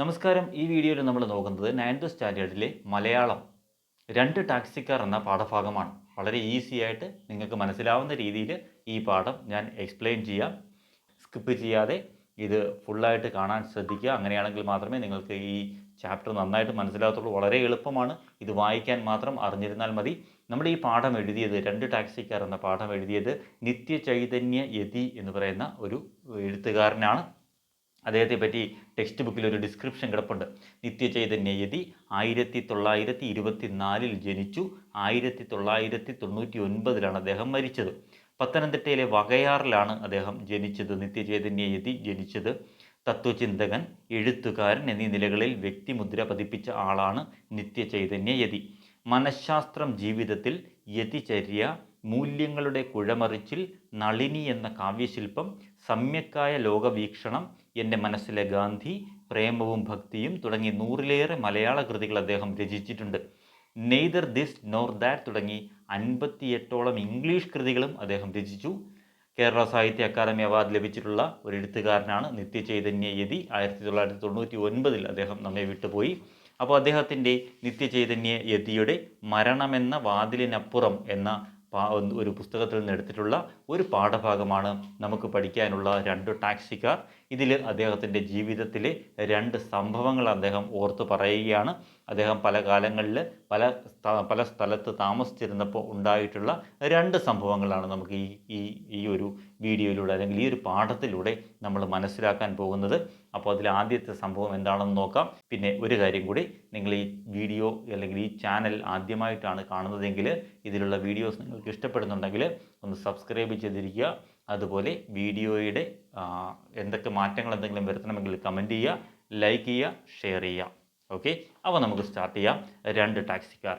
നമസ്കാരം. ഈ വീഡിയോയിൽ നമ്മൾ നോക്കുന്നത് നയൻത് സ്റ്റാൻഡേർഡിലെ മലയാളം രണ്ട് ടാക്സിക്കാർ എന്ന പാഠഭാഗമാണ്. വളരെ ഈസി ആയിട്ട് നിങ്ങൾക്ക് മനസ്സിലാവുന്ന രീതിയിൽ ഈ പാഠം ഞാൻ എക്സ്പ്ലെയിൻ ചെയ്യാം. സ്കിപ്പ് ചെയ്യാതെ ഇത് ഫുള്ളായിട്ട് കാണാൻ ശ്രദ്ധിക്കുക. അങ്ങനെയാണെങ്കിൽ മാത്രമേ നിങ്ങൾക്ക് ഈ ചാപ്റ്റർ നന്നായിട്ട് മനസ്സിലാകത്തുള്ളൂ. വളരെ എളുപ്പമാണ്. ഇത് വായിക്കാൻ മാത്രം അറിഞ്ഞിരുന്നാൽ മതി. നമ്മൾ ഈ പാഠം എഴുതിയത് രണ്ട് ടാക്സിക്കാർ എന്ന പാഠം എഴുതിയത് നിത്യ ചൈതന്യ യതി എന്ന് പറയുന്ന ഒരു എഴുത്തുകാരനാണ്. അദ്ദേഹത്തെ പറ്റി ടെക്സ്റ്റ് ബുക്കിൽ ഒരു ഡിസ്ക്രിപ്ഷൻ കിടപ്പുണ്ട്. നിത്യചൈതന്യ യതി ആയിരത്തി തൊള്ളായിരത്തി ഇരുപത്തി നാലിൽ ജനിച്ചു. ആയിരത്തി തൊള്ളായിരത്തി തൊണ്ണൂറ്റി ഒൻപതിലാണ് അദ്ദേഹം മരിച്ചത്. പത്തനംതിട്ടയിലെ വകയാറിലാണ് അദ്ദേഹം ജനിച്ചത്. നിത്യചൈതന്യ യതി ജനിച്ചത്. തത്വചിന്തകൻ എഴുത്തുകാരൻ എന്നീ നിലകളിൽ വ്യക്തിമുദ്ര പതിപ്പിച്ച ആളാണ് നിത്യചൈതന്യ യതി മനഃശാസ്ത്രം ജീവിതത്തിൽ യതിചര്യ മൂല്യങ്ങളുടെ കുഴമറിച്ചിൽ നളിനി എന്ന കാവ്യശില്പം സമ്യക്കായ ലോകവീക്ഷണം എന്റെ മനസ്സിലെ ഗാന്ധി പ്രേമവും ഭക്തിയും തുടങ്ങി നൂറിലേറെ മലയാള കൃതികൾ അദ്ദേഹം രചിച്ചിട്ടുണ്ട്. നെയ്തർ ദിസ് നോർ ദാറ്റ് തുടങ്ങി അൻപത്തിയെട്ടോളം ഇംഗ്ലീഷ് കൃതികളും അദ്ദേഹം രചിച്ചു. കേരള സാഹിത്യ അക്കാദമി അവാർഡ് ലഭിച്ചിട്ടുള്ള ഒരു എഴുത്തുകാരനാണ് നിത്യചൈതന്യ യതി. ആയിരത്തി തൊള്ളായിരത്തി തൊണ്ണൂറ്റി ഒൻപതിൽ അദ്ദേഹം നമ്മെ വിട്ടുപോയി. അപ്പോൾ അദ്ദേഹത്തിന്റെ നിത്യചൈതന്യ യതിയുടെ മരണമെന്ന വാതിലിനപ്പുറം എന്ന ഒരു പുസ്തകത്തിൽ നിന്ന് എടുത്തിട്ടുള്ള ഒരു പാഠഭാഗമാണ് നമുക്ക് പഠിക്കാനുള്ള രണ്ട് ടാക്സിക്കാർ. ഇതിൽ അദ്ദേഹത്തിന്റെ ജീവിതത്തിലെ രണ്ട് സംഭവങ്ങൾ അദ്ദേഹം ഓർത്ത് പറയുകയാണ്. അദ്ദേഹം പല കാലങ്ങളിൽ പല പല സ്ഥലത്ത് താമസിച്ചിരുന്നപ്പോൾ ഉണ്ടായിട്ടുള്ള രണ്ട് സംഭവങ്ങളാണ് നമുക്ക് ഈ ഈ ഈ ഒരു വീഡിയോയിലൂടെ അല്ലെങ്കിൽ ഈ ഒരു പാഠത്തിലൂടെ നമ്മൾ മനസ്സിലാക്കാൻ പോകുന്നത്. അപ്പോൾ അതിൽ ആദ്യത്തെ സംഭവം എന്താണെന്ന് നോക്കാം. പിന്നെ ഒരു കാര്യം കൂടി നിങ്ങൾ ഈ വീഡിയോ അല്ലെങ്കിൽ ഈ ചാനൽ ആദ്യമായിട്ടാണ് കാണുന്നതെങ്കിൽ ഇതിലുള്ള വീഡിയോസ് നിങ്ങൾക്ക് ഇഷ്ടപ്പെടുന്നുണ്ടെങ്കിൽ ഒന്ന് സബ്സ്ക്രൈബ് ചെയ്തിരിക്കുക. അതുപോലെ വീഡിയോയുടെ എന്തൊക്കെ മാറ്റങ്ങൾ എന്തെങ്കിലും വരുത്തണമെങ്കിൽ കമന്റ് ചെയ്യുക ലൈക്ക് ചെയ്യുക ഷെയർ ചെയ്യുക. ഓക്കെ അപ്പോൾ നമുക്ക് സ്റ്റാർട്ട് ചെയ്യാം. രണ്ട് ടാക്സിക്കാർ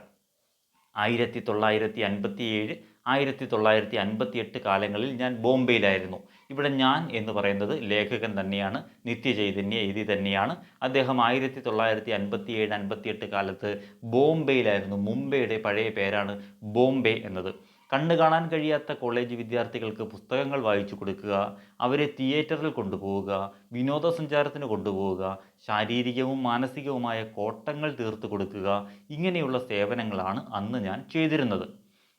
ആയിരത്തി തൊള്ളായിരത്തി അൻപത്തി ഏഴ് ആയിരത്തി തൊള്ളായിരത്തി അൻപത്തി എട്ട് കാലങ്ങളിൽ ഞാൻ ബോംബെയിലായിരുന്നു. ഇവിടെ ഞാൻ എന്ന് പറയുന്നത് ലേഖകൻ തന്നെയാണ് നിത്യചൈതന്യ എഴുതി തന്നെയാണ്. അദ്ദേഹം ആയിരത്തി തൊള്ളായിരത്തി അൻപത്തി ഏഴ് അൻപത്തി എട്ട് കാലത്ത് ബോംബെയിലായിരുന്നു. മുംബൈയുടെ പഴയ പേരാണ് ബോംബെ എന്നത്. കണ്ണു കാണാൻ കഴിയാത്ത കോളേജ് വിദ്യാർത്ഥികൾക്ക് പുസ്തകങ്ങൾ വായിച്ചു കൊടുക്കുക അവരെ തിയേറ്ററിൽ കൊണ്ടുപോവുക വിനോദസഞ്ചാരത്തിന് കൊണ്ടുപോവുക ശാരീരികവും മാനസികവുമായ കോട്ടങ്ങൾ തീർത്തു കൊടുക്കുക ഇങ്ങനെയുള്ള സേവനങ്ങളാണ് അന്ന് ഞാൻ ചെയ്തിരുന്നത്.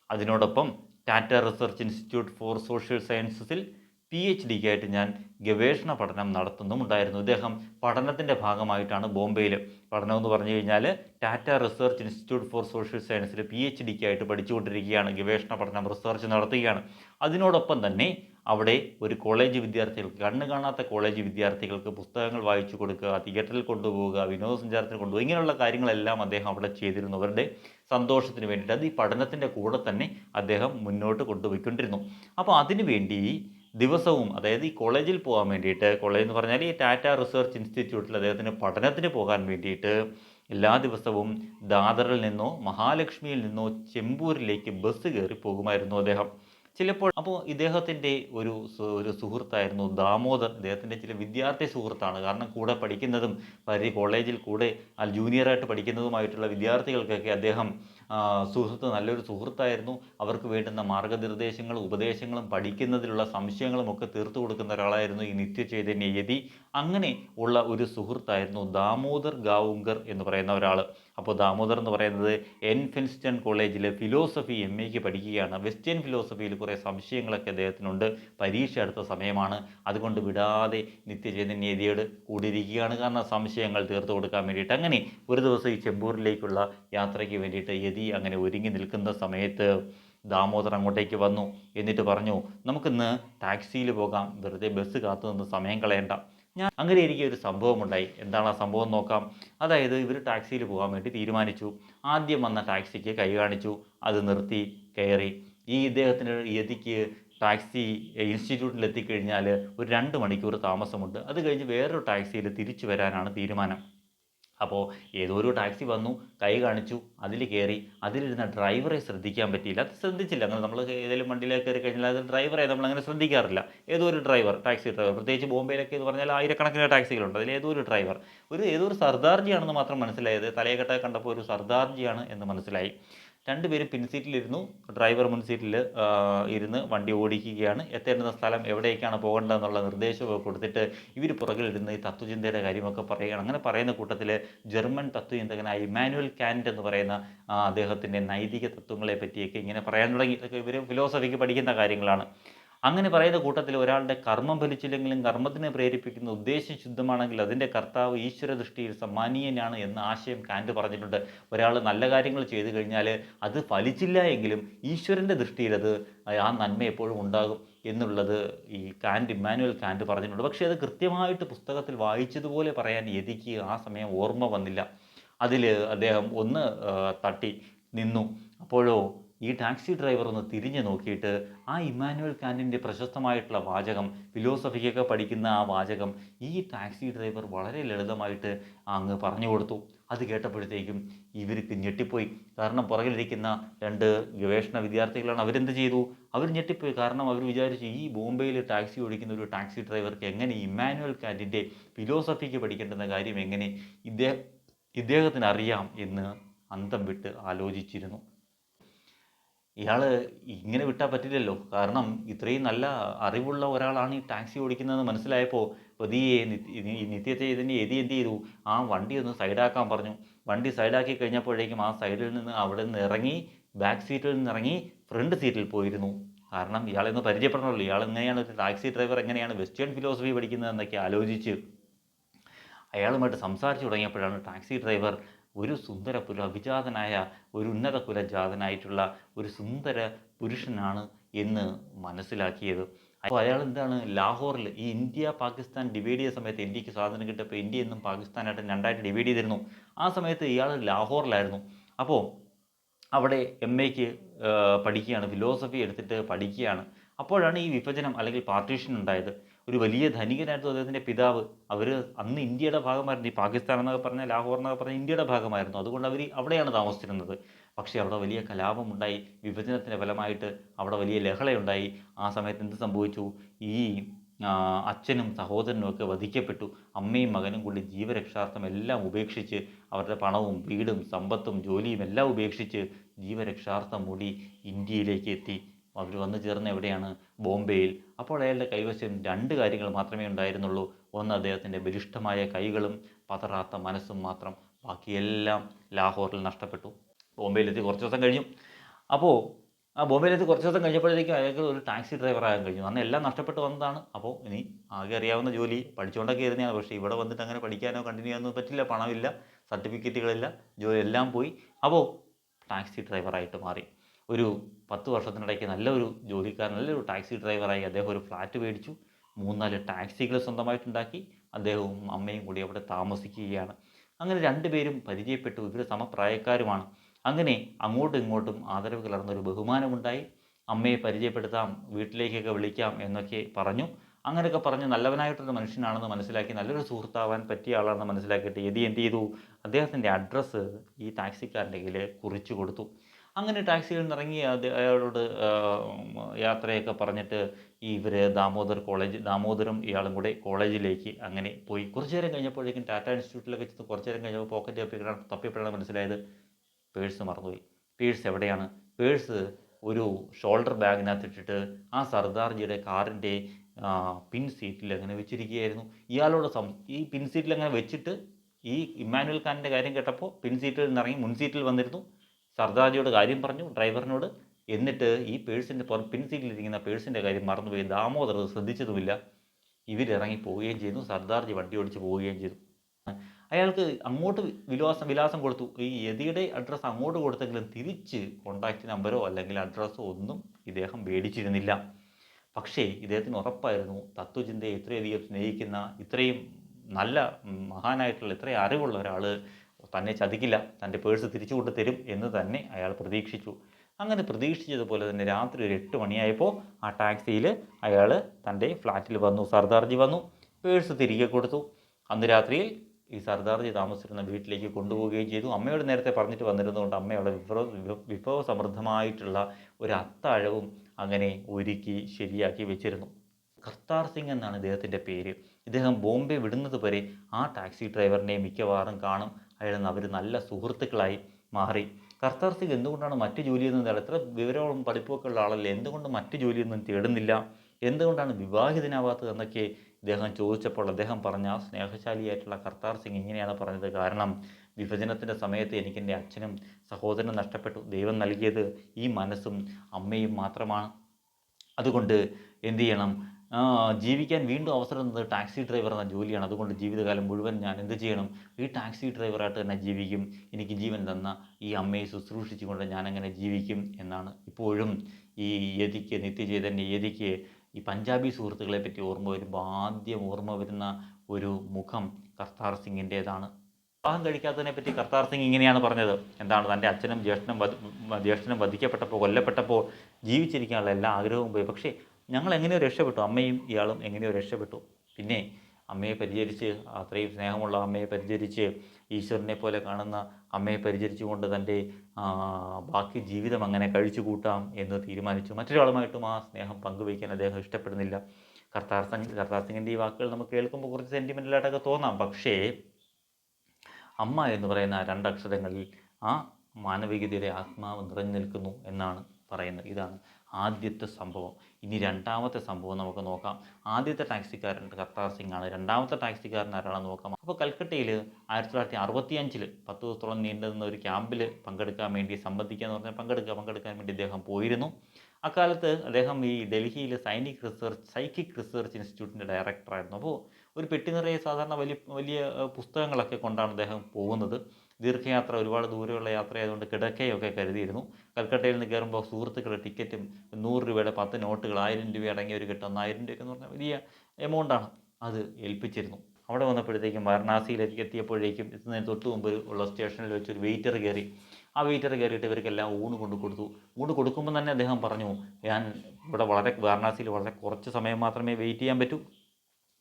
അതിനോടൊപ്പം Tata research institute for social സയൻസസിൽ P H ഡിക്കായിട്ട് ഞാൻ ഗവേഷണ പഠനം നടത്തുന്നുമുണ്ടായിരുന്നു. ഇദ്ദേഹം പഠനത്തിന്റെ ഭാഗമായിട്ടാണ് ബോംബെയിൽ പഠനം എന്ന് പറഞ്ഞു കഴിഞ്ഞാൽ Tata research institute for social സയൻസിൽ പി എച്ച് ഡിക്കായിട്ട് പഠിച്ചുകൊണ്ടിരിക്കുകയാണ്. ഗവേഷണ പഠനം റിസർച്ച് നടത്തുകയാണ്. അതിനോടൊപ്പം തന്നെ അവിടെ ഒരു കോളേജ് വിദ്യാർത്ഥികൾക്ക് കണ്ണ് കാണാത്ത കോളേജ് വിദ്യാർത്ഥികൾക്ക് പുസ്തകങ്ങൾ വായിച്ചു കൊടുക്കുക തിയേറ്ററിൽ കൊണ്ടുപോവുക വിനോദസഞ്ചാരത്തിന് കൊണ്ടുപോകുക ഇങ്ങനെയുള്ള കാര്യങ്ങളെല്ലാം അദ്ദേഹം അവിടെ ചെയ്തിരുന്നു. അവരുടെ സന്തോഷത്തിന് വേണ്ടിയിട്ട് അത് ഈ പഠനത്തിന്റെ കൂടെ തന്നെ അദ്ദേഹം മുന്നോട്ട് കൊണ്ടുപോയിക്കൊണ്ടിരുന്നു. അപ്പോൾ അതിനു വേണ്ടി ദിവസവും അതായത് ഈ കോളേജിൽ പോകാൻ വേണ്ടിയിട്ട് കോളേജ് എന്ന് പറഞ്ഞാൽ ഈ ടാറ്റ റിസർച്ച് ഇൻസ്റ്റിറ്റ്യൂട്ടിൽ അദ്ദേഹത്തിന് പഠനത്തിന് പോകാൻ വേണ്ടിയിട്ട് എല്ലാ ദിവസവും ദാദറിൽ നിന്നോ മഹാലക്ഷ്മിയിൽ നിന്നോ ചെമ്പൂരിലേക്ക് ബസ് കയറി പോകുമായിരുന്നു അദ്ദേഹം. ചിലപ്പോൾ അപ്പോൾ ഇദ്ദേഹത്തിന്റെ ഒരു ഒരു സുഹൃത്തായിരുന്നു ദാമോദർ. ഇദ്ദേഹത്തിന്റെ ചില വിദ്യാർത്ഥി സുഹൃത്താണ്. കാരണം കൂടെ പഠിക്കുന്നതും പരി കോളേജിൽ കൂടെ ജൂനിയറായിട്ട് പഠിക്കുന്നതുമായിട്ടുള്ള വിദ്യാർത്ഥികൾക്കൊക്കെ അദ്ദേഹം സുഹൃത്ത് നല്ലൊരു സുഹൃത്തായിരുന്നു. അവർക്ക് വേണ്ടുന്ന മാർഗനിർദ്ദേശങ്ങളും ഉപദേശങ്ങളും പഠിക്കുന്നതിലുള്ള സംശയങ്ങളും ഒക്കെ തീർത്തു കൊടുക്കുന്ന ഒരാളായിരുന്നു ഈ നിത്യചൈതന്യ യതി. അങ്ങനെ ഉള്ള ഒരു സുഹൃത്തായിരുന്നു ദാമോദർ ഗാവുങ്കർ എന്ന് പറയുന്ന ഒരാൾ അപ്പോൾ ദാമോദർ എന്ന് പറയുന്നത് എൻ ഫിൻസ്റ്റൺ കോളേജിലെ ഫിലോസഫി എം എക്ക് പഠിക്കുകയാണ്. വെസ്റ്റേൺ ഫിലോസഫിയിൽ കുറേ സംശയങ്ങളൊക്കെ അദ്ദേഹത്തിനുണ്ട്. പരീക്ഷ അടുത്ത സമയമാണ്. അതുകൊണ്ട് വിടാതെ നിത്യചൈതന്യതിയോട് കൂടിയിരിക്കുകയാണ്. കാരണം സംശയങ്ങൾ തീർത്തു കൊടുക്കാൻ വേണ്ടിയിട്ട്. അങ്ങനെ ഒരു ദിവസം ഈ ചെമ്പൂരിലേക്കുള്ള യാത്രയ്ക്ക് വേണ്ടിയിട്ട് യതി അങ്ങനെ ഒരുങ്ങി നിൽക്കുന്ന സമയത്ത് ദാമോദർ അങ്ങോട്ടേക്ക് വന്നു. എന്നിട്ട് പറഞ്ഞു നമുക്കിന്ന് ടാക്സിയിൽ പോകാം. വെറുതെ ബസ് കാത്തു നിന്ന് സമയം കളയണ്ട. ഞാൻ അങ്ങനെ എനിക്ക് ഒരു സംഭവം ഉണ്ടായി എന്താണ് ആ സംഭവം നോക്കാം. അതായത് ഇവർ ടാക്സിയിൽ പോകാൻ വേണ്ടി തീരുമാനിച്ചു. ആദ്യം വന്ന ടാക്സിക്ക് കൈ കാണിച്ചു. അത് നിർത്തി കയറി. ഈ ഇദ്ദേഹത്തിന്റെ യതിക്ക് ടാക്സി ഇൻസ്റ്റിറ്റ്യൂട്ടിൽ എത്തിക്കഴിഞ്ഞാൽ ഒരു രണ്ട് മണിക്കൂർ താമസമുണ്ട്. അത് കഴിഞ്ഞ് വേറൊരു ടാക്സിയിൽ തിരിച്ചു വരാനാണ് തീരുമാനം. അപ്പോൾ ഏതോ ഒരു ടാക്സി വന്നു കൈ കാണിച്ചു അതിൽ കയറി അതിലിരുന്ന ഡ്രൈവറെ ശ്രദ്ധിക്കാൻ പറ്റിയില്ല. അത് ശ്രദ്ധിച്ചില്ല. അങ്ങനെ നമ്മൾ ഏതെങ്കിലും വണ്ടിയിലേക്ക് കയറി കഴിഞ്ഞാൽ അത് ഡ്രൈവറെ നമ്മൾ അങ്ങനെ ശ്രദ്ധിക്കാറില്ല. ഏതോ ഒരു ഡ്രൈവർ ടാക്സി ഡ്രൈവർ പ്രത്യേകിച്ച് ബോംബെയിലൊക്കെ എന്ന് പറഞ്ഞാൽ ആയിരക്കണക്കിന് ടാക്സികളുണ്ട്. അതിൽ ഏതോ ഒരു ഡ്രൈവർ? ഒരു ഏതോ ഒരു സർദാർജിയാണെന്ന് മാത്രം മനസ്സിലായത് തലയെക്കെട്ട കണ്ടപ്പോൾ ഒരു സർദാർജിയാണ് എന്ന് മനസ്സിലായി. രണ്ടുപേരും പിൻസീറ്റിലിരുന്നു ഡ്രൈവർ മുൻസീറ്റിൽ ഇരുന്ന് വണ്ടി ഓടിക്കുകയാണ്. എത്തേണ്ടുന്ന സ്ഥലം എവിടേക്കാണ് പോകേണ്ടതെന്നുള്ള നിർദ്ദേശമൊക്കെ കൊടുത്തിട്ട് ഇവർ പുറകിലിരുന്ന് ഈ തത്വചിന്തയുടെ കാര്യമൊക്കെ പറയുകയാണ്. അങ്ങനെ പറയുന്ന കൂട്ടത്തിൽ ജർമ്മൻ തത്വചിന്തകനായ ഇമാനുവൽ കാന്റ് എന്ന് പറയുന്ന അദ്ദേഹത്തിന്റെ നൈതിക തത്വങ്ങളെ പറ്റിയൊക്കെ ഇങ്ങനെ പറയാൻ തുടങ്ങി. ഇതൊക്കെ ഇവർ ഫിലോസഫിക്ക് പഠിക്കുന്ന കാര്യങ്ങളാണ്. അങ്ങനെ പറയുന്ന കൂട്ടത്തിൽ ഒരാളുടെ കർമ്മം ഫലിച്ചില്ലെങ്കിലും കർമ്മത്തിനെ പ്രേരിപ്പിക്കുന്ന ഉദ്ദേശം ശുദ്ധമാണെങ്കിൽ അതിന്റെ കർത്താവ് ഈശ്വര ദൃഷ്ടിയിൽ സമ്മാനീയനാണ് എന്ന ആശയം കാൻഡ് പറഞ്ഞിട്ടുണ്ട്. ഒരാൾ നല്ല കാര്യങ്ങൾ ചെയ്തു കഴിഞ്ഞാൽ അത് ഫലിച്ചില്ല എങ്കിലും ഈശ്വരന്റെ ദൃഷ്ടിയിൽ അത് ആ നന്മ എപ്പോഴും ഉണ്ടാകും എന്നുള്ളത് ഈ കാൻഡ് ഇമ്മാനുവൽ കാൻഡ് പറഞ്ഞിട്ടുണ്ട്. പക്ഷേ അത് കൃത്യമായിട്ട് പുസ്തകത്തിൽ വായിച്ചതുപോലെ പറയാൻ എതിക്ക് ആ സമയം ഓർമ്മ വന്നില്ല. അതിൽ അദ്ദേഹം ഒന്ന് തട്ടി നിന്നു. അപ്പോഴോ ഈ ടാക്സി ഡ്രൈവർ ഒന്ന് തിരിഞ്ഞു നോക്കിയിട്ട് ആ ഇമ്മാനുവൽ കാന്റിന്റെ പ്രശസ്തമായിട്ടുള്ള വാചകം ഫിലോസഫിക്കൊക്കെ പഠിക്കുന്ന ആ വാചകം ഈ ടാക്സി ഡ്രൈവർ വളരെ ലളിതമായിട്ട് അങ്ങ് പറഞ്ഞു കൊടുത്തു. അത് കേട്ടപ്പോഴത്തേക്കും ഇവർക്ക് ഞെട്ടിപ്പോയി. കാരണം പുറകിലിരിക്കുന്ന രണ്ട് ഗവേഷണ വിദ്യാർത്ഥികളാണ് അവരെന്ത് ചെയ്തു? അവർ ഞെട്ടിപ്പോയി. കാരണം അവർ വിചാരിച്ചു ഈ ബോംബെയിൽ ടാക്സി ഓടിക്കുന്ന ഒരു ടാക്സി ഡ്രൈവർക്ക് എങ്ങനെ ഇമ്മാനുവൽ കാന്റിന്റെ ഫിലോസഫിക്ക് പഠിക്കേണ്ടുന്ന കാര്യം എങ്ങനെ ഇദ്ദേഹം ഇദ്ദേഹത്തിന് അറിയാം എന്ന് അന്തം വിട്ട് ആലോചിച്ചിരുന്നു. ഇയാൾ ഇങ്ങനെ വിട്ടാൽ പറ്റില്ലല്ലോ. കാരണം ഇത്രയും നല്ല അറിവുള്ള ഒരാളാണ് ഈ ടാക്സി ഓടിക്കുന്നതെന്ന് മനസ്സിലായപ്പോൾ പ്രതിയെ നിത്യത്തെ ഇതിന് എതി എന്ത് ചെയ്തു? ആ വണ്ടി ഒന്ന് സൈഡാക്കാൻ പറഞ്ഞു. വണ്ടി സൈഡാക്കി കഴിഞ്ഞപ്പോഴേക്കും ആ സൈഡിൽ നിന്ന് അവിടെ നിന്ന് ഇറങ്ങി ബാക്ക് സീറ്റിൽ നിന്ന് ഇറങ്ങി ഫ്രണ്ട് സീറ്റിൽ പോയിരുന്നു. കാരണം ഇയാളെന്ന് പരിചയപ്പെടണമല്ലോ. ഇയാൾ എങ്ങനെയാണ് ഒരു ടാക്സി ഡ്രൈവർ എങ്ങനെയാണ് വെസ്റ്റേൺ ഫിലോസഫി പഠിക്കുന്നത് എന്നൊക്കെ ആലോചിച്ച് അയാളുമായിട്ട് സംസാരിച്ചു തുടങ്ങിയപ്പോഴാണ് ടാക്സി ഡ്രൈവർ ഒരു സുന്ദര പുല അഭിജാതനായ ഒരു ഉന്നത കുലജാതനായിട്ടുള്ള ഒരു സുന്ദര പുരുഷനാണ് എന്ന് മനസ്സിലാക്കിയത്. അപ്പോൾ അയാൾ എന്താണ്? ലാഹോറിൽ ഈ ഇന്ത്യ പാകിസ്ഥാൻ ഡിവൈഡ് ചെയ്ത സമയത്ത് ഇന്ത്യയ്ക്ക് സ്വാതന്ത്ര്യം കിട്ടിയപ്പോൾ ഇന്ത്യ എന്നും പാകിസ്ഥാനായിട്ട് രണ്ടായിട്ട് ഡിവൈഡ് ചെയ്തിരുന്നു. ആ സമയത്ത് ഇയാൾ ലാഹോറിലായിരുന്നു. അപ്പോൾ അവിടെ എം എക്ക് പഠിക്കുകയാണ്. ഫിലോസഫി എടുത്തിട്ട് പഠിക്കുകയാണ്. അപ്പോഴാണ് ഈ വിഭജനം അല്ലെങ്കിൽ പാർട്ടീഷൻ ഉണ്ടായത്. ഒരു വലിയ ധനികനായിരുന്നു അദ്ദേഹത്തിന്റെ പിതാവ്. അവർ അന്ന് ഇന്ത്യയുടെ ഭാഗമായിരുന്നു. ഈ പാകിസ്ഥാൻ എന്നൊക്കെ പറഞ്ഞാൽ ലാഹോർ എന്നൊക്കെ പറഞ്ഞാൽ ഇന്ത്യയുടെ ഭാഗമായിരുന്നു. അതുകൊണ്ട് അവർ അവിടെയാണ് താമസിച്ചിരുന്നത്. പക്ഷേ അവിടെ വലിയ കലാപമുണ്ടായി. വിഭജനത്തിന്റെ ഫലമായിട്ട് അവിടെ വലിയ ലഹളയുണ്ടായി. ആ സമയത്ത് എന്ത് സംഭവിച്ചു? ഈ അച്ഛനും സഹോദരനും ഒക്കെ വധിക്കപ്പെട്ടു. അമ്മയും മകനും കൂടി ജീവരക്ഷാർത്ഥം എല്ലാം ഉപേക്ഷിച്ച് അവരുടെ പണവും വീടും സമ്പത്തും ജോലിയും എല്ലാം ഉപേക്ഷിച്ച് ജീവരക്ഷാർത്ഥം മൂടി ഇന്ത്യയിലേക്ക് എത്തി. അവർ വന്നു ചേർന്ന എവിടെയാണ്? ബോംബെയിൽ. അപ്പോൾ അയാളുടെ കൈവശം രണ്ട് കാര്യങ്ങൾ മാത്രമേ ഉണ്ടായിരുന്നുള്ളൂ. ഒന്ന് അദ്ദേഹത്തിന്റെ ബലിഷ്ഠമായ കൈകളും പതറാത്ത മനസ്സും മാത്രം. ബാക്കിയെല്ലാം ലാഹോറിൽ നഷ്ടപ്പെട്ടു. ബോംബെയിലെത്തി കുറച്ച് ദിവസം കഴിഞ്ഞു. അപ്പോൾ ആ ബോംബെയിലെത്തി കുറച്ച് ദിവസം കഴിഞ്ഞപ്പോഴത്തേക്കും അയാൾക്ക് ഒരു ടാക്സി ഡ്രൈവറാകാൻ കഴിഞ്ഞു. അന്ന് എല്ലാം നഷ്ടപ്പെട്ട് വന്നതാണ്. അപ്പോൾ ഇനി ആകെ അറിയാവുന്ന ജോലി. പഠിച്ചുകൊണ്ടൊക്കെ ഇരുന്നതാണ്. പക്ഷേ ഇവിടെ വന്നിട്ട് അങ്ങനെ പഠിക്കാനോ കണ്ടിന്യൂ ചെയ്യാനോ പറ്റില്ല. പണമില്ല. സർട്ടിഫിക്കറ്റുകളില്ല. ജോലി എല്ലാം പോയി. അപ്പോൾ ടാക്സി ഡ്രൈവറായിട്ട് മാറി. ഒരു പത്ത് വർഷത്തിനിടയ്ക്ക് നല്ലൊരു ജോലിക്കാരൻ നല്ലൊരു ടാക്സി ഡ്രൈവറായി അദ്ദേഹം ഒരു ഫ്ലാറ്റ് മേടിച്ചു. മൂന്നാൽ ടാക്സികൾ സ്വന്തമായിട്ടുണ്ടാക്കി. അദ്ദേഹവും അമ്മയും കൂടി അവിടെ താമസിക്കുകയാണ്. അങ്ങനെ രണ്ടുപേരും പരിചയപ്പെട്ടു. ഇവർ സമപ്രായക്കാരുമാണ്. അങ്ങനെ അങ്ങോട്ടും ഇങ്ങോട്ടും ആദരവ് കലർന്നൊരു ബഹുമാനമുണ്ടായി. അമ്മയെ പരിചയപ്പെടുത്താം വീട്ടിലേക്കൊക്കെ വിളിക്കാം എന്നൊക്കെ പറഞ്ഞു. അങ്ങനെയൊക്കെ പറഞ്ഞ് നല്ലവനായിട്ടൊരു മനുഷ്യനാണെന്ന് മനസ്സിലാക്കി നല്ലൊരു സുഹൃത്താവാൻ പറ്റിയ ആളാണെന്ന് മനസ്സിലാക്കിയിട്ട് യതി എന്ത് ചെയ്തു? അദ്ദേഹത്തിന്റെ അഡ്രസ്സ് ഈ ടാക്സിക്കാരന്റെ കയ്യിൽ കുറിച്ചു കൊടുത്തു. അങ്ങനെ ടാക്സിയിൽ നിന്ന് ഇറങ്ങി അത് അയാളോട് യാത്രയൊക്കെ പറഞ്ഞിട്ട് ഇവർ ദാമോദർ കോളേജ് ദാമോദരും ഇയാളും കൂടെ കോളേജിലേക്ക് അങ്ങനെ പോയി. കുറച്ച് നേരം കഴിഞ്ഞപ്പോഴേക്കും ടാറ്റ ഇൻസ്റ്റിറ്റ്യൂട്ടിലൊക്കെ ചെന്ന് കുറച്ച് നേരം കഴിഞ്ഞപ്പോൾ പോക്കറ്റ് തപ്പിക്കണം തപ്പിയപ്പോഴാണ് മനസ്സിലായത് പേഴ്സ് മറന്നുപോയി. പേഴ്സ് എവിടെയാണ്? പേഴ്സ് ഒരു ഷോൾഡർ ബാഗിനകത്ത് ഇട്ടിട്ട് ആ സർദാർജിയുടെ കാറിന്റെ പിൻ സീറ്റിൽ അങ്ങനെ വെച്ചിരിക്കുകയായിരുന്നു. ഇയാളോട് സം ഈ പിൻ സീറ്റിൽ അങ്ങനെ വെച്ചിട്ട് ഈ ഇമ്മാനുവൽ ഖാനിന്റെ കാര്യം കേട്ടപ്പോൾ പിൻ സീറ്റിൽ നിന്ന് ഇറങ്ങി മുൻ സീറ്റിൽ വന്നിരുന്നു. സർദാർജിയോട് കാര്യം പറഞ്ഞു ഡ്രൈവറിനോട്. എന്നിട്ട് ഈ പേഴ്സിന്റെ പിൻസീറ്റിലിരിക്കുന്ന പേഴ്സിന്റെ കാര്യം മറന്നുപോയി. ദാമോദർ ശ്രദ്ധിച്ചതുമില്ല. ഇവരിറങ്ങി പോവുകയും ചെയ്തു. സർദാർജി വണ്ടി ഓടിച്ച് പോവുകയും ചെയ്തു. അയാൾക്ക് അങ്ങോട്ട് വിലാസം വിലാസം കൊടുത്തു. ഈ യതിയുടെ അഡ്രസ്സ് അങ്ങോട്ട് കൊടുത്തെങ്കിലും തിരിച്ച് കോണ്ടാക്റ്റ് നമ്പരോ അല്ലെങ്കിൽ അഡ്രസ്സോ ഒന്നും ഇദ്ദേഹം മേടിച്ചിരുന്നില്ല. പക്ഷേ ഇദ്ദേഹത്തിന് ഉറപ്പായിരുന്നു തത്വചിന്തയെ ഇത്രയധികം സ്നേഹിക്കുന്ന ഇത്രയും നല്ല മഹാനായിട്ടുള്ള ഇത്രയും അറിവുള്ള ഒരാൾ തന്നെ ചതിക്കില്ല തന്റെ പേഴ്സ് തിരിച്ചു കൊണ്ട് തരും എന്ന് തന്നെ അയാൾ പ്രതീക്ഷിച്ചു. അങ്ങനെ പ്രതീക്ഷിച്ചതുപോലെ തന്നെ രാത്രി ഒരു എട്ട് മണിയായപ്പോൾ ആ ടാക്സിയിൽ അയാൾ തന്റെ ഫ്ലാറ്റിൽ വന്നു സർദാർജി വന്നു പേഴ്സ് തിരികെ കൊടുത്തു. അന്ന് രാത്രിയിൽ ഈ സർദാർജി താമസിച്ചിരുന്ന വീട്ടിലേക്ക് കൊണ്ടുപോവുകയും ചെയ്തു. അമ്മയോട് നേരത്തെ പറഞ്ഞിട്ട് വന്നിരുന്നതുകൊണ്ട് അമ്മ വിഭവ വിഭവ- സമൃദ്ധമായിട്ടുള്ള ഒരു അത്താഴവും അങ്ങനെ ഒരുക്കി ശരിയാക്കി വെച്ചിരുന്നു. കർത്താർ സിംഗ് എന്നാണ് ഇദ്ദേഹത്തിന്റെ പേര്. ഇദ്ദേഹം ബോംബെ വിടുന്നത് വരെ ആ ടാക്സി ഡ്രൈവറിനെ മിക്കവാറും കാണും. അയാൾ അവർ നല്ല സുഹൃത്തുക്കളായി മാറി. കർത്താർ സിംഗ് എന്തുകൊണ്ടാണ് മറ്റ് ജോലിയൊന്നും തേടാ എത്ര വിവരവും പഠിപ്പുമൊക്കെ ഉള്ള ആളല്ലേ? എന്തുകൊണ്ട് മറ്റ് ജോലിയൊന്നും തേടുന്നില്ല? എന്തുകൊണ്ടാണ് വിവാഹിതനാവാത്തത് എന്നൊക്കെ ഇദ്ദേഹം ചോദിച്ചപ്പോൾ അദ്ദേഹം പറഞ്ഞ സ്നേഹശാലിയായിട്ടുള്ള കർത്താർ സിംഗ് ഇങ്ങനെയാണ് പറഞ്ഞത്. കാരണം വിഭജനത്തിന്റെ സമയത്ത് എനിക്ക് എന്റെ അച്ഛനും സഹോദരനും നഷ്ടപ്പെട്ടു. ദൈവം നൽകിയത് ഈ മനസ്സും അമ്മയും മാത്രമാണ്. അതുകൊണ്ട് എന്തു ചെയ്യണം? ജീവിക്കാൻ വീണ്ടും അവസരം തന്നത് ടാക്സി ഡ്രൈവർ എന്ന ജോലിയാണ്. അതുകൊണ്ട് ജീവിതകാലം മുഴുവൻ ഞാൻ എന്ത് ചെയ്യണം? ഈ ടാക്സി ഡ്രൈവറായിട്ട് തന്നെ ജീവിക്കും. എനിക്ക് ജീവൻ തന്ന ഈ അമ്മയെ ശുശ്രൂഷിച്ചുകൊണ്ട് ഞാൻ അങ്ങനെ ജീവിക്കും എന്നാണ് ഇപ്പോഴും ഈ യതിക്ക് നിത്യചൈതന്യ യതിക്ക് ഈ പഞ്ചാബി സുഹൃത്തുക്കളെ പറ്റി ഓർമ്മ വരുമ്പോൾ ആദ്യം ഓർമ്മ വരുന്ന ഒരു മുഖം കർത്താർ സിംഗിന്റേതാണ്. വിവാഹം കഴിക്കാത്തതിനെ പറ്റി കർത്താർ സിംഗ് ഇങ്ങനെയാണ് പറഞ്ഞത്. എന്താണ്? തന്റെ അച്ഛനും ജ്യേഷ്ഠനും ജ്യേഷ്ഠനും വധിക്കപ്പെട്ടപ്പോൾ കൊല്ലപ്പെട്ടപ്പോൾ ജീവിച്ചിരിക്കാനുള്ള എല്ലാ ആഗ്രഹവും പോയി. പക്ഷേ ഞങ്ങൾ എങ്ങനെയോ രക്ഷപ്പെട്ടു. അമ്മയും ഇയാളും എങ്ങനെയോ രക്ഷപ്പെട്ടു. പിന്നെ അമ്മയെ പരിചരിച്ച് അത്രയും സ്നേഹമുള്ള അമ്മയെ പരിചരിച്ച് ഈശ്വരനെ പോലെ കാണുന്ന അമ്മയെ പരിചരിച്ചുകൊണ്ട് തന്റെ ബാക്കി ജീവിതം അങ്ങനെ കഴിച്ചു കൂട്ടാം എന്ന് തീരുമാനിച്ചു. മറ്റൊരാളുമായിട്ടും ആ സ്നേഹം പങ്കുവയ്ക്കാൻ അദ്ദേഹം ഇഷ്ടപ്പെടുന്നില്ല. കർത്താർ സിംഗ് കർത്താർ സിംഗിന്റെ ഈ വാക്കുകൾ നമുക്ക് കേൾക്കുമ്പോൾ കുറച്ച് സെന്റിമെന്റലായിട്ടൊക്കെ തോന്നാം. പക്ഷേ അമ്മ എന്ന് പറയുന്ന രണ്ടക്ഷരങ്ങളിൽ ആ മാനവികതയുടെ ആത്മാവ് നിറഞ്ഞു നിൽക്കുന്നു എന്നാണ് പറയുന്നത്. ഇതാണ് ആദ്യത്തെ സംഭവം. ഇനി രണ്ടാമത്തെ സംഭവം നമുക്ക് നോക്കാം. ആദ്യത്തെ ടാക്സിക്കാരൻ കർത്താർ സിംഗ് ആണ് രണ്ടാമത്തെ ടാക്സിക്കാരൻ ആരാണെന്ന് നോക്കാം. അപ്പോൾ കൽക്കട്ടയിൽ ആയിരത്തി തൊള്ളായിരത്തി അറുപത്തിയഞ്ചിൽ പത്ത് ദിവസത്തോളം നീണ്ടു നിന്ന ഒരു ക്യാമ്പിൽ പങ്കെടുക്കാൻ വേണ്ടി സംബന്ധിക്കുക എന്ന് പറഞ്ഞാൽ പങ്കെടുക്കുക പങ്കെടുക്കാൻ വേണ്ടി അദ്ദേഹം പോയിരുന്നു. അക്കാലത്ത് അദ്ദേഹം ഈ ഡൽഹിയിൽ സൈനിക് റിസർച്ച് സൈക്കിക് റിസർച്ച് ഇൻസ്റ്റിറ്റ്യൂട്ടിന്റെ ഡയറക്ടറായിരുന്നു. അപ്പോൾ ഒരു പെട്ടി നിറയെ സാധാരണ വലിയ വലിയ പുസ്തകങ്ങളൊക്കെ കൊണ്ടാണ് അദ്ദേഹം പോകുന്നത്. ദീർഘയാത്ര ഒരുപാട് ദൂരെയുള്ള യാത്ര ആയതുകൊണ്ട് കിടക്കയൊക്കെ കരുതിയിരുന്നു. കൽക്കട്ടയിൽ നിന്ന് കയറുമ്പോൾ സുഹൃത്തുക്കളുടെ ടിക്കറ്റും നൂറ് രൂപയുടെ പത്ത് നോട്ടുകൾ ആയിരം രൂപ അടങ്ങിയ ഒരു കിട്ടും ഒന്നായിരം രൂപ എന്ന് പറഞ്ഞാൽ വലിയ എമൗണ്ടാണ് അത് ഏൽപ്പിച്ചിരുന്നു. അവിടെ വന്നപ്പോഴത്തേക്കും വാരണാസിയിലേക്ക് എത്തിയപ്പോഴേക്കും എത്തുന്നതിന് തൊട്ട് മുമ്പ് ഉള്ള സ്റ്റേഷനിൽ വെച്ച് ഒരു വെയിറ്റർ കയറി. ആ വെയിറ്റർ കയറിയിട്ട് ഇവർക്കെല്ലാം ഊണ് കൊണ്ട് കൊടുത്തു. ഊണ് കൊടുക്കുമ്പോൾ തന്നെ അദ്ദേഹം പറഞ്ഞു ഞാൻ ഇവിടെ വളരെ വാരണാസിയിൽ വളരെ കുറച്ച് സമയം മാത്രമേ വെയിറ്റ് ചെയ്യാൻ പറ്റൂ.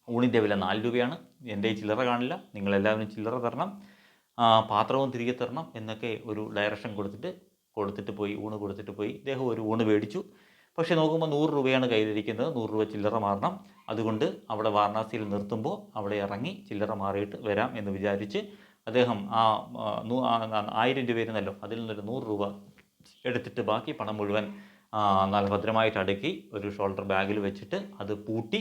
ഊണിന്റെ വില നാല് രൂപയാണ്. എന്റെ ചില്ലറ കാണില്ല. നിങ്ങളെല്ലാവരും ചില്ലറ തരണം. പാത്രവും തിരികെ തരണം എന്നൊക്കെ ഒരു ഡയറക്ഷൻ കൊടുത്തിട്ട് കൊടുത്തിട്ട് പോയി ഊണ് കൊടുത്തിട്ട് പോയി. ഇദ്ദേഹം ഒരു ഊണ് മേടിച്ചു. പക്ഷേ നോക്കുമ്പോൾ നൂറ് രൂപയാണ് കയ്യിലിരിക്കുന്നത്. നൂറ് രൂപ ചില്ലറ മാറണം. അതുകൊണ്ട് അവിടെ വാരണാസിയിൽ നിർത്തുമ്പോൾ അവിടെ ഇറങ്ങി ചില്ലറ മാറിയിട്ട് വരാം എന്ന് വിചാരിച്ച് അദ്ദേഹം ആ ആയിരം രൂപ ഇരുന്നല്ലോ അതിൽ നിന്നൊരു നൂറ് രൂപ എടുത്തിട്ട് ബാക്കി പണം മുഴുവൻ നല്ല ഭദ്രമായിട്ട് അടുക്കി ഒരു ഷോൾഡർ ബാഗിൽ വെച്ചിട്ട് അത് പൂട്ടി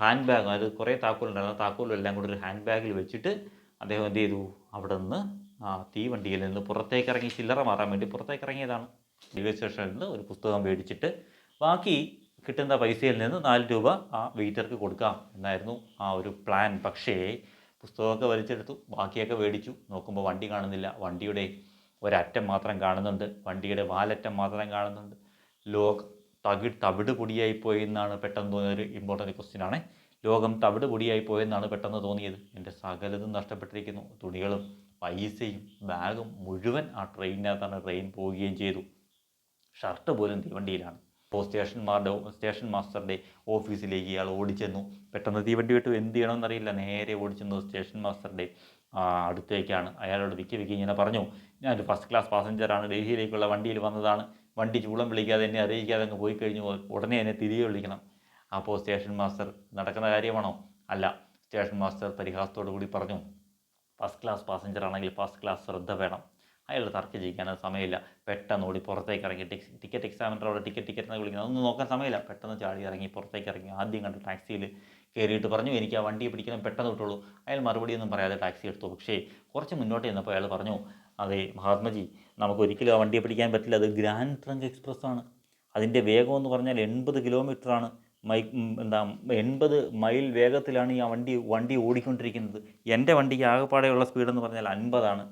ഹാൻഡ് ബാഗ് അത് കുറേ താക്കോലുണ്ടായിരുന്നു. ആ താക്കോലും എല്ലാം കൂടി ഒരു ഹാൻഡ് ബാഗിൽ വെച്ചിട്ട് അദ്ദേഹം എന്ത് ചെയ്തു? അവിടെ നിന്ന് ആ തീവണ്ടിയിൽ നിന്ന് പുറത്തേക്ക് ഇറങ്ങി ചില്ലറ മാറാൻ വേണ്ടി പുറത്തേക്ക് ഇറങ്ങിയതാണ് റെയിൽവേ സ്റ്റേഷനിൽ നിന്ന് ഒരു പുസ്തകം മേടിച്ചിട്ട് ബാക്കി കിട്ടുന്ന പൈസയിൽ നിന്ന് നാല് രൂപ ആ വെയിറ്റർക്ക് കൊടുക്കാം എന്നായിരുന്നു ആ ഒരു പ്ലാൻ. പക്ഷേ പുസ്തകമൊക്കെ വലിച്ചെടുത്തു ബാക്കിയൊക്കെ മേടിച്ചു. നോക്കുമ്പോൾ വണ്ടി കാണുന്നില്ല. വണ്ടിയുടെ ഒരറ്റം മാത്രം കാണുന്നുണ്ട്. വണ്ടിയുടെ വാലറ്റം മാത്രം കാണുന്നുണ്ട്. ലോക തകി തവിട് പൊടിയായി പോയി എന്നാണ് പെട്ടെന്ന് തോന്നിയ ഒരു ഇമ്പോർട്ടന്റ് ക്വസ്റ്റ്യൻ ലോകം തവിട് പൊടിയായി പോയെന്നാണ് പെട്ടെന്ന് തോന്നിയത്. എന്റെ സകലതും നഷ്ടപ്പെട്ടിരിക്കുന്നു. തുണികളും പൈസയും ബാഗും മുഴുവൻ ആ ട്രെയിനിനകത്താണ് ട്രെയിൻ പോവുകയും ചെയ്തു. ഷർട്ട് പോലും തീവണ്ടിയിലാണ്. അപ്പോൾ സ്റ്റേഷന്മാരുടെ സ്റ്റേഷൻ മാസ്റ്ററുടെ ഓഫീസിലേക്ക് ഇയാൾ ഓടിച്ചെന്നു. പെട്ടെന്ന് തീവണ്ടി വിട്ടു. എന്ത് ചെയ്യണമെന്നറിയില്ല. നേരെ ഓടിച്ചെന്നു സ്റ്റേഷൻ മാസ്റ്ററുടെ അടുത്തേക്കാണ്. അയാളോട് വിക്കി വിക്കി ഇങ്ങനെ പറഞ്ഞു. ഒരു ഫസ്റ്റ് ക്ലാസ് പാസഞ്ചറാണ്. ഡൽഹിയിലേക്കുള്ള വണ്ടിയിൽ വന്നതാണ്. വണ്ടി ചൂളം വിളിക്കാതെ എന്നെ അറിയിക്കാതെ അങ്ങ് പോയി കഴിഞ്ഞു ഉടനെ എന്നെ തിരികെ വിളിക്കണം. അപ്പോൾ സ്റ്റേഷൻ മാസ്റ്റർ നടക്കുന്ന കാര്യമാണോ? അല്ല. സ്റ്റേഷൻ മാസ്റ്റർ പരിഹാസത്തോടു കൂടി പറഞ്ഞു ഫസ്റ്റ് ക്ലാസ് പാസഞ്ചർ ആണെങ്കിൽ ഫസ്റ്റ് ക്ലാസ് ശ്രദ്ധ വേണം. അയാൾ തർക്കം ചെയ്യിക്കാൻ സമയമില്ല. പെട്ടെന്ന് ഓടി പുറത്തേക്ക് ഇറങ്ങി ടിക്കറ്റ് എക്സാമിനറോട് ടിക്കറ്റ് ടിക്കറ്റ് എന്ന് വിളിക്കുന്നത് അതൊന്നും നോക്കാൻ സമയമില്ല. പെട്ടെന്ന് ചാടി ഇറങ്ങി പുറത്തേക്ക് ഇറങ്ങി. ആദ്യം കണ്ട ടാക്സിയിൽ കയറിയിട്ട് പറഞ്ഞു എനിക്ക് ആ വണ്ടി പിടിക്കണം പെട്ടെന്ന് വിട്ടുള്ളൂ അയാൾ മറുപടിയൊന്നും പറയാതെ ടാക്സി എടുത്തു. പക്ഷേ കുറച്ച് മുന്നോട്ട് ചെന്നപ്പോൾ അയാൾ പറഞ്ഞു അതെ മഹാത്മജി നമുക്ക് ഒരിക്കലും ആ വണ്ടിയെ പിടിക്കാൻ പറ്റില്ല. അത് ഗ്രാൻഡ് ട്രങ്ക് എക്സ്പ്രസ് ആണ് അതിന്റെ വേഗം എന്ന് പറഞ്ഞാൽ എൺപത് കിലോമീറ്ററാണ് മൈ എന്താ എൺപത് മൈൽ വേഗത്തിലാണ് ഈ വണ്ടി വണ്ടി ഓടിക്കൊണ്ടിരിക്കുന്നത്. എന്റെ വണ്ടിക്ക് ആകെപ്പാടെയുള്ള സ്പീഡെന്ന് പറഞ്ഞാൽ അൻപതാണ്.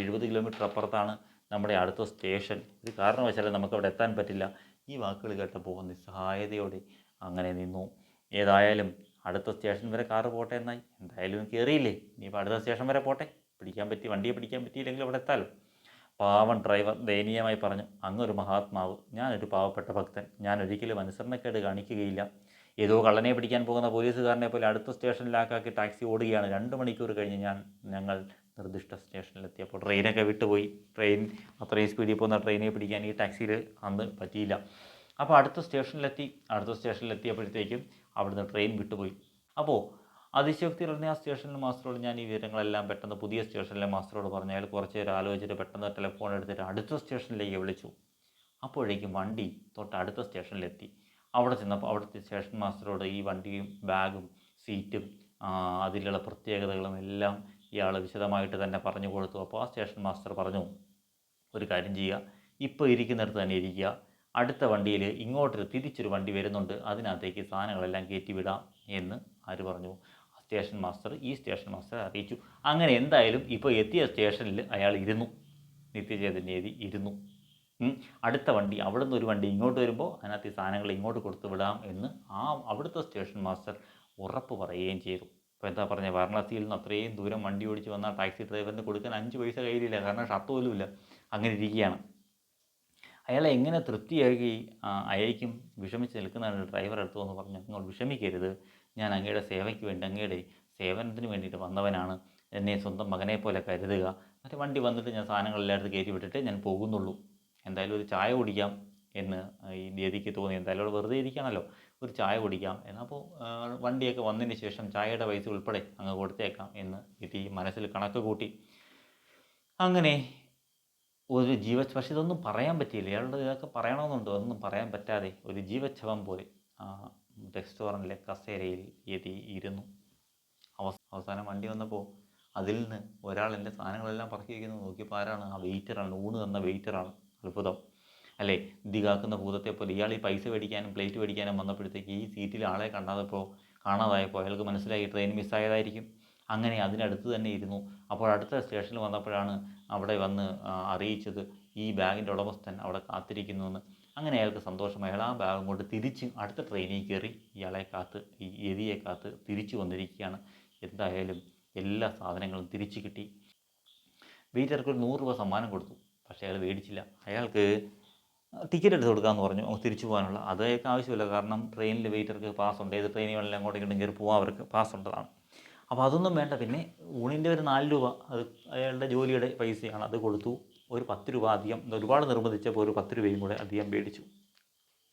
എഴുപത് കിലോമീറ്റർ അപ്പുറത്താണ് നമ്മുടെ അടുത്ത സ്റ്റേഷൻ ഒരു കാരണവശാലും നമുക്ക് അവിടെ എത്താൻ പറ്റില്ല. ഈ വാക്കുകൾ കേട്ടപ്പോൾ നിസ്സഹായതയോടെ അങ്ങനെ നിന്നു. ഏതായാലും അടുത്ത സ്റ്റേഷൻ വരെ കാറ് പോട്ടെ എന്നായി. എന്തായാലും കയറിയില്ലേ ഇനിയിപ്പോൾ അടുത്ത സ്റ്റേഷൻ വരെ പോട്ടെ. പിടിക്കാൻ പറ്റി വണ്ടിയെ പിടിക്കാൻ പറ്റിയില്ലെങ്കിൽ അവിടെ എത്താലോ? പാവൻ ഡ്രൈവർ ദയനീയമായി പറഞ്ഞു അങ്ങൊരു മഹാത്മാവ് ഞാനൊരു പാവപ്പെട്ട ഭക്തൻ. ഞാൻ ഒരിക്കലും അനുസരണക്കേട് കാണിക്കുകയില്ല. ഏതോ കള്ളനെ പിടിക്കാൻ പോകുന്ന പോലീസുകാരനെ പോലെ അടുത്ത സ്റ്റേഷനിലാക്കാക്കി ടാക്സി ഓടുകയാണ്. രണ്ട് മണിക്കൂർ കഴിഞ്ഞ് ഞാൻ ഞങ്ങൾ നിർദ്ദിഷ്ട സ്റ്റേഷനിലെത്തിയപ്പോൾ ട്രെയിനൊക്കെ വിട്ടുപോയി. ട്രെയിൻ അത്രയും സ്പീഡിൽ പോകുന്ന ട്രെയിനെ പിടിക്കാൻ ഈ ടാക്സിയിൽ അന്ന് പറ്റിയില്ല. അപ്പോൾ അടുത്ത സ്റ്റേഷനിലെത്തി അടുത്ത സ്റ്റേഷനിലെത്തിയപ്പോഴത്തേക്കും അവിടുന്ന് ട്രെയിൻ വിട്ടുപോയി. അപ്പോൾ അതിശയോക്തി പറഞ്ഞ ആ സ്റ്റേഷനിലെ മാസ്റ്ററോട് ഞാൻ ഈ വിവരങ്ങളെല്ലാം പെട്ടെന്ന് പുതിയ സ്റ്റേഷനിലെ മാസ്റ്ററോട് പറഞ്ഞു. അയാൾ കുറച്ച് നേരം ആലോചിച്ചിട്ട് പെട്ടെന്ന് ടെലിഫോൺ എടുത്തിട്ട് അടുത്ത സ്റ്റേഷനിലേക്ക് വിളിച്ചു. അപ്പോഴേക്കും വണ്ടി തൊട്ട് അടുത്ത സ്റ്റേഷനിലെത്തി. അവിടെ ചെന്നപ്പോൾ അവിടുത്തെ സ്റ്റേഷൻ മാസ്റ്ററോട് ഈ വണ്ടിയും ബാഗും സീറ്റും അതിലുള്ള പ്രത്യേകതകളും എല്ലാം ഇയാൾ വിശദമായിട്ട് തന്നെ പറഞ്ഞു കൊടുത്തു. അപ്പോൾ ആ സ്റ്റേഷൻ മാസ്റ്റർ പറഞ്ഞു ഒരു കാര്യം ചെയ്യുക. ഇപ്പോൾ ഇരിക്കുന്നിടത്ത് തന്നെ ഇരിക്കുക. അടുത്ത വണ്ടിയിൽ ഇങ്ങോട്ടൊരു തിരിച്ചൊരു വണ്ടി വരുന്നുണ്ട്. അതിനകത്തേക്ക് സാധനങ്ങളെല്ലാം കയറ്റി വിടാം എന്ന് ആര് പറഞ്ഞു. സ്റ്റേഷൻ മാസ്റ്റർ ഈ സ്റ്റേഷൻ മാസ്റ്റർ അറിയിച്ചു. അങ്ങനെ എന്തായാലും ഇപ്പോൾ എത്തിയ സ്റ്റേഷനിൽ അയാൾ ഇരുന്നു. നിത്യചേതന്യേതി ഇരുന്നു. അടുത്ത വണ്ടി അവിടുന്ന് ഒരു വണ്ടി ഇങ്ങോട്ട് വരുമ്പോൾ അതിനകത്ത് ഈ സാധനങ്ങൾ ഇങ്ങോട്ട് കൊടുത്തു വിടാം എന്ന് ആ അവിടുത്തെ സ്റ്റേഷൻ മാസ്റ്റർ ഉറപ്പ് പറയുകയും ചെയ്തു. ഇപ്പോൾ എന്താ പറഞ്ഞത് വാരണാസിയിൽ നിന്ന് അത്രയും ദൂരം വണ്ടി ഓടിച്ച് വന്ന ടാക്സി ഡ്രൈവറിന് കൊടുക്കാൻ അഞ്ച് പൈസ കയ്യിലില്ല കാരണം ഷർട്ട് ഇല്ല. അങ്ങനെ ഇരിക്കുകയാണ്. അയാളെ എങ്ങനെ തൃപ്തിയാക്കി അയക്കും വിഷമിച്ച് നിൽക്കുന്നതാണ് ഡ്രൈവർ അടുത്തു എന്ന് പറഞ്ഞു നിങ്ങൾ വിഷമിക്കരുത്. ഞാൻ അങ്ങയുടെ സേവയ്ക്ക് വേണ്ടി അങ്ങയുടെ സേവനത്തിന് വേണ്ടിയിട്ട് വന്നവനാണ്. എന്നെ സ്വന്തം മകനെ പോലെ കരുതുക. മറ്റേ വണ്ടി വന്നിട്ട് ഞാൻ സാധനങ്ങളെല്ലായിടത്ത് കയറ്റി വിട്ടിട്ട് ഞാൻ പോകുന്നുള്ളൂ. എന്തായാലും ഒരു ചായ കുടിക്കാം എന്ന് ഈ ദേദിക്ക് തോന്നി. എന്തായാലും അവിടെ വെറുതെ ഇരിക്കണമല്ലോ. ഒരു ചായ കുടിക്കാം എന്നപ്പോൾ വണ്ടിയൊക്കെ വന്നതിന് ശേഷം ചായയുടെ പൈസ ഉൾപ്പെടെ അങ്ങ് കൊടുത്തേക്കാം എന്ന് ഇതി മനസ്സിൽ കണക്ക് കൂട്ടി. അങ്ങനെ ഒരു ജീവ പക്ഷെ ഇതൊന്നും പറയാൻ പറ്റിയില്ല. ഇയാളുടെ ഇതൊക്കെ പറയണമെന്നുണ്ടോ. ഒന്നും പറയാൻ പറ്റാതെ ഒരു ജീവച്ഛവം പോലെ. റെസ്റ്റോറന്റിലെ കസേരയിൽ യതി ഇരുന്നു. അവസാനം വണ്ടി വന്നപ്പോൾ അതിൽ നിന്ന് ഒരാൾ എന്റെ സാധനങ്ങളെല്ലാം പറക്കി വയ്ക്കുന്നത് നോക്കിയപ്പോൾ ആരാണ്? ആ വെയിറ്ററാണ് ഊണ് തന്ന വെയിറ്ററാണ് അത്ഭുതം. അല്ലേ? ദിഗാക്കുന്ന ഭൂതത്തെ പോലെ ഇയാൾ ഈ പൈസ മേടിക്കാനും പ്ലേറ്റ് മേടിക്കാനും വന്നപ്പോഴത്തേക്ക് ഈ സീറ്റിൽ ആളെ കണ്ടാതപ്പോൾ കാണാതായപ്പോൾ അയാൾക്ക് മനസ്സിലായി ട്രെയിൻ മിസ്സായതായിരിക്കും അങ്ങനെ അതിനടുത്ത് തന്നെ ഇരുന്നു. അപ്പോൾ അടുത്ത സ്റ്റേഷനിൽ വന്നപ്പോഴാണ് അവിടെ വന്ന് അറിയിച്ചത് ഈ ബാഗിന്റെ ഉടമസ്ഥൻ അവിടെ കാത്തിരിക്കുന്നുവെന്ന്. അങ്ങനെ അയാൾക്ക് സന്തോഷമായി. അയാൾ ആ ബാഗും കൊണ്ട് തിരിച്ച് അടുത്ത ട്രെയിനിൽ കയറി ഇയാളെ കാത്ത് ഈ എതിയെ കാത്ത് തിരിച്ചു വന്നിരിക്കുകയാണ്. എന്തായാലും എല്ലാ സാധനങ്ങളും തിരിച്ചു കിട്ടി. വെയിറ്റർക്ക് ഒരു നൂറ് രൂപ സമ്മാനം കൊടുത്തു. പക്ഷേ അയാൾ മേടിച്ചില്ല. അയാൾക്ക് ടിക്കറ്റ് എടുത്ത് കൊടുക്കാമെന്ന് പറഞ്ഞു. തിരിച്ചു പോകാനുള്ള. അത് ആവശ്യമില്ല. കാരണം ട്രെയിനിൽ വെയിറ്റർക്ക് പാസ് ഉണ്ട്. ഏത് ട്രെയിനിൽ വേണമെങ്കിലും അങ്ങോട്ടും ഇങ്ങോട്ടും കയറി പോകാൻ അവർക്ക് പാസ് ഉണ്ടതാണ് അപ്പോൾ അതൊന്നും വേണ്ട. പിന്നെ ഊണിന്റെ ഒരു നാല് രൂപ. അത് അയാളുടെ ജോലിയുടെ പൈസയാണ്. അത് കൊടുത്തു. ഒരു പത്ത് രൂപ അധികം ഒരുപാട് നിർബന്ധിച്ചപ്പോൾ ഒരു പത്ത് രൂപയും കൂടെ അധികം മേടിച്ചു.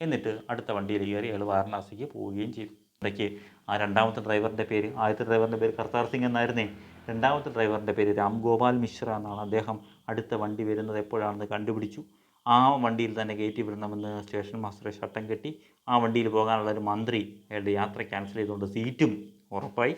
എന്നിട്ട് അടുത്ത വണ്ടിയിൽ കയറി അയാൾ വാരണാസിക്ക് പോവുകയും ചെയ്തു. ഇടയ്ക്ക് ആ രണ്ടാമത്തെ ഡ്രൈവറിന്റെ പേര് ആദ്യത്തെ ഡ്രൈവറിന്റെ പേര് കർത്താർ സിംഗ് എന്നായിരുന്നേ. രണ്ടാമത്തെ ഡ്രൈവറിന്റെ പേര് രാം ഗോപാൽ മിശ്ര എന്നാണ്. അദ്ദേഹം അടുത്ത വണ്ടി വരുന്നത് എപ്പോഴാണെന്ന് കണ്ടുപിടിച്ചു. ആ വണ്ടിയിൽ തന്നെ കയറ്റി വിടണമെന്ന് സ്റ്റേഷൻ മാസ്റ്ററെ ശട്ടം കെട്ടി ആ വണ്ടിയിൽ പോകാനുള്ള ഒരു മന്ത്രി അയാളുടെ യാത്ര ക്യാൻസൽ ചെയ്തുകൊണ്ട് സീറ്റും ഉറപ്പായി.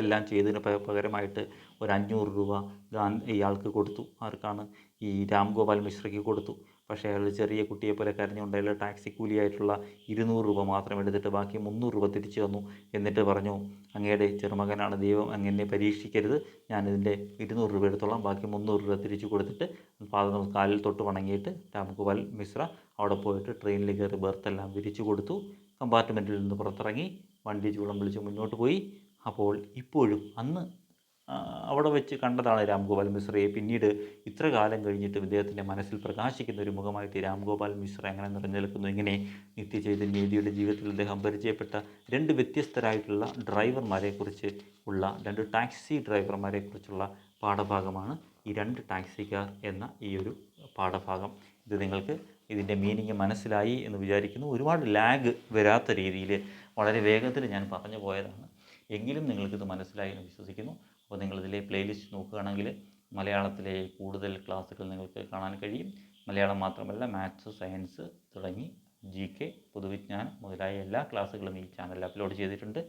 ഇതെല്ലാം ചെയ്തതിന് പകരമായിട്ട് ഒരു അഞ്ഞൂറ് രൂപ ഗാന്ധി ഇയാൾക്ക് കൊടുത്തു. ആർക്കാണ്? ഈ രാം ഗോപാൽ മിശ്രയ്ക്ക് കൊടുത്തു. പക്ഷേ അയാൾ ചെറിയ കുട്ടിയെ പോലെ കരഞ്ഞുകൊണ്ട് അയാൾ ടാക്സി കൂലിയായിട്ടുള്ള ഇരുന്നൂറ് രൂപ മാത്രം എടുത്തിട്ട് ബാക്കി മുന്നൂറ് രൂപ തിരിച്ചു തന്നു എന്നിട്ട് പറഞ്ഞു അങ്ങയുടെ ചെറുമകനാണ് ദൈവം അങ്ങനെ പരീക്ഷിക്കരുത്. ഞാനിതിന്റെ ഇരുന്നൂറ് രൂപ എടുത്തോളാം. ബാക്കി മുന്നൂറ് രൂപ തിരിച്ചു കൊടുത്തിട്ട് പാദം കാലിൽ തൊട്ട് വണങ്ങിയിട്ട് രാംഗോപാൽ മിശ്ര അവിടെ പോയിട്ട് ട്രെയിനിൽ കയറി ബർത്തെല്ലാം വിരിച്ചു കൊടുത്തു. കമ്പാർട്ട്മെന്റിൽ നിന്ന് പുറത്തിറങ്ങി വണ്ടി ചൂളം വിളിച്ച് മുന്നോട്ട് പോയി. അപ്പോൾ ഇപ്പോഴും അന്ന് അവിടെ വെച്ച് കണ്ടതാണ് രാംഗോപാൽ മിശ്രയെ. പിന്നീട് ഇത്ര കാലം കഴിഞ്ഞിട്ടും ഇദ്ദേഹത്തിന്റെ മനസ്സിൽ പ്രകാശിക്കുന്ന ഒരു മുഖമായിട്ട് രാംഗോപാൽ മിശ്ര എങ്ങനെ നിറഞ്ഞെടുക്കുന്നു ഇങ്ങനെ നിത്യചൈതന്യതിയുടെ ജീവിതത്തിൽ അദ്ദേഹം പരിചയപ്പെട്ട രണ്ട് വ്യത്യസ്തരായിട്ടുള്ള ഡ്രൈവർമാരെക്കുറിച്ച് ഉള്ള രണ്ട് ടാക്സി ഡ്രൈവർമാരെക്കുറിച്ചുള്ള പാഠഭാഗമാണ് ഈ രണ്ട് ടാക്സിക്കാർ എന്ന ഈ ഒരു പാഠഭാഗം. ഇത് നിങ്ങൾക്ക് ഇതിന്റെ മീനിങ് മനസ്സിലായി എന്ന് വിചാരിക്കുന്നു. ഒരുപാട് ലാഗ് വരാത്ത രീതിയിൽ വളരെ വേഗത്തിൽ ഞാൻ പറഞ്ഞു പോയതാണ്. എങ്കിലും നിങ്ങൾക്കിത് മനസ്സിലായി എന്ന് വിശ്വസിക്കുന്നു. അപ്പോൾ നിങ്ങളിതിലെ പ്ലേലിസ്റ്റ് നോക്കുകയാണെങ്കിൽ മലയാളത്തിലെ കൂടുതൽ ക്ലാസ്സുകൾ നിങ്ങൾക്ക് കാണാൻ കഴിയും. മലയാളം മാത്രമല്ല മാത്സ് സയൻസ് തുടങ്ങി ജി കെ പൊതുവിജ്ഞാനം മുതലായ എല്ലാ ക്ലാസ്സുകളും ഈ ചാനലിൽ അപ്ലോഡ് ചെയ്തിട്ടുണ്ട്.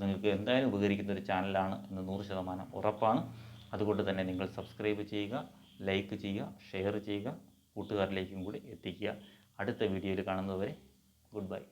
നിങ്ങൾക്ക് എന്തായാലും ഉപകരിക്കുന്ന ഒരു ചാനലാണ് എന്ന് നൂറ് ശതമാനം ഉറപ്പാണ്. അതുകൊണ്ട് തന്നെ നിങ്ങൾ സബ്സ്ക്രൈബ് ചെയ്യുക ലൈക്ക് ചെയ്യുക ഷെയർ ചെയ്യുക കൂട്ടുകാരിലേക്കും കൂടി എത്തിക്കുക. അടുത്ത വീഡിയോയിൽ കാണുന്നതുവരെ ഗുഡ് ബൈ